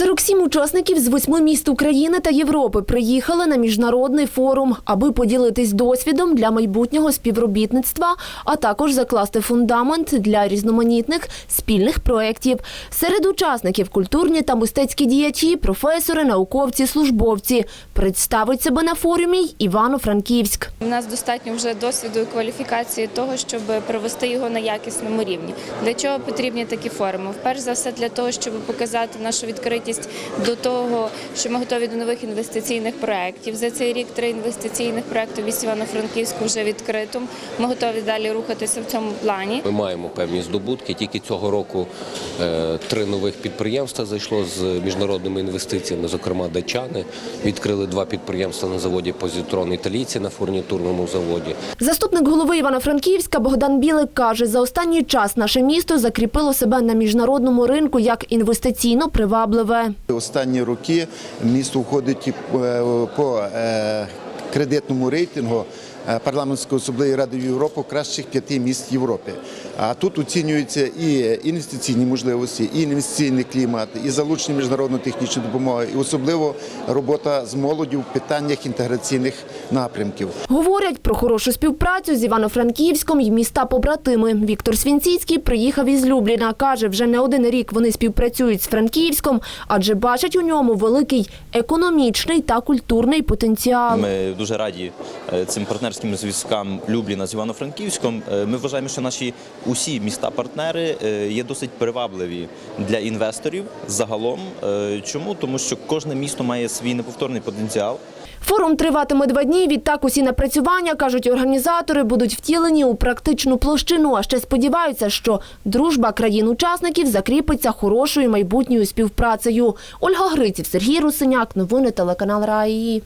47 учасників з восьми міст України та Європи приїхали на міжнародний форум, аби поділитись досвідом для майбутнього співробітництва, а також закласти фундамент для різноманітних спільних проєктів. Серед учасників культурні та мистецькі діячі, професори, науковці, службовці. Представить себе на форумі Івано-Франківськ. У нас достатньо вже досвіду і кваліфікації того, щоб привести його на якісному рівні. Для чого потрібні такі форуми? Вперше за все для того, щоб показати нашу відкритість до того, що ми готові до нових інвестиційних проєктів. За цей рік три інвестиційних проєкти в місті Івано-Франківську вже відкрито. Ми готові далі рухатися в цьому плані. Ми маємо певні здобутки. Тільки цього року е, три нових підприємства зайшло з міжнародними інвестиціями, зокрема датчани. Відкрили два підприємства на заводі Позитрон італійці на фурнітурному заводі. Заступник голови Івано-Франківська Богдан Білик каже, за останній час наше місто закріпило себе на міжнародному ринку як інвестиційно привабливе. Останні роки місто входить е, по е, кредитному рейтингу парламентської асамблеї Ради Європи кращих п'яти міст Європи. А тут оцінюються і інвестиційні можливості, і інвестиційний клімат, і залучення міжнародної технічної допомоги, і особливо робота з молоддю в питаннях інтеграційних напрямків. Говорять про хорошу співпрацю з Івано-Франківськом і міста побратими. Віктор Свінціцький приїхав із Любліна. Каже, вже не один рік вони співпрацюють з Франківськом, адже бачать у ньому великий економічний та культурний потенціал. Ми дуже раді е, цим партнерським зв'язкам Любліна з Івано-Франківськом. Е, Ми вважаємо, що наші усі міста-партнери е, є досить привабливі для інвесторів загалом. Е, Чому? Тому що кожне місто має свій неповторний потенціал. Форум триватиме два дні. Відтак усі напрацювання, кажуть організатори, будуть втілені у практичну площину. А ще сподіваються, що дружба країн-учасників закріпиться хорошою майбутньою співпрацею. Ольга Гриців, Сергій Русиняк. Новини телеканал Раї.